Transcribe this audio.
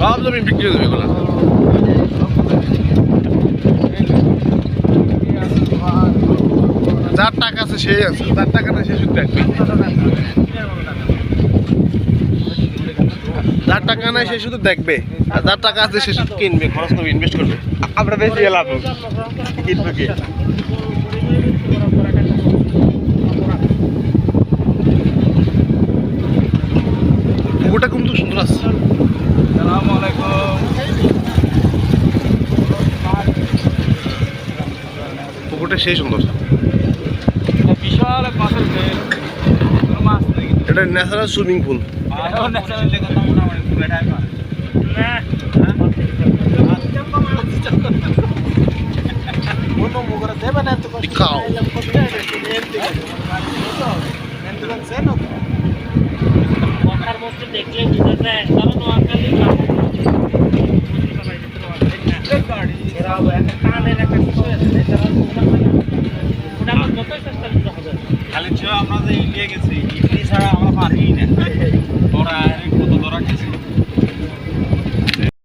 সব জমি বিক্রি হয়ে যাবে যার টাকা আছে সেই আছে যার টাকা না সে শুধু দেখবে। যার টাকা নাই সে শুধু দেখবে আর যার টাকা আছে সে শুধু কিনবে খরচ করবে ইনভেস্ট করবে। আমরা বেশি লাভ কিনবো কি? পুকুরটা কিন্তু সুন্দর আছে। পুকুরটা সেই সুন্দর বিশাল এটা ন্যাচারাল সুইমিং পুল। দেখলে খালি আমরা যে ইন্ডিয়া গেছি ইডলি ছাড়া আমরা পারি না